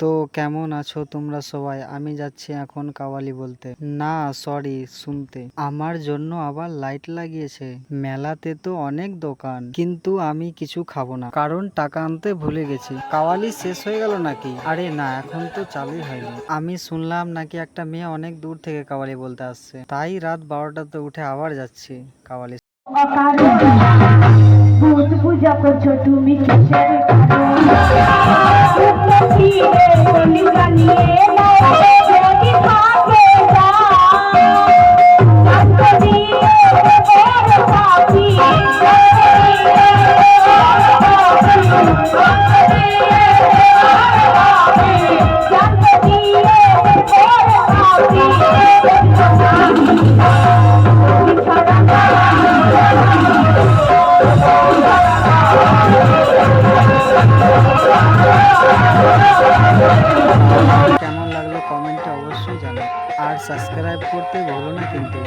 তো কেমন আছো তোমরা সবাই? আমি যাচ্ছি এখন কাওয়ালি বলতে। না সরি শুনতে। আমার জন্য আবার লাইট লাগিয়েছে। মেলাতে তো অনেক দোকান, কিন্তু আমি কিছু খাব না, কারণ টাকা আনতে ভুলে গেছি। কাওয়ালি শেষ হয়ে গেল নাকি? আরে না, এখন তো চালুই হয়নি। আমি শুনলাম নাকি একটা মেয়ে অনেক দূর থেকে কাওয়ালি বলতে আসছে। তাই রাত বারোটাতে উঠে আবার যাচ্ছি কাওয়ালি। পূজা করছ তুমি Yeah. আর সাবস্ক্রাইব করতে ভুলো না কিন্তু।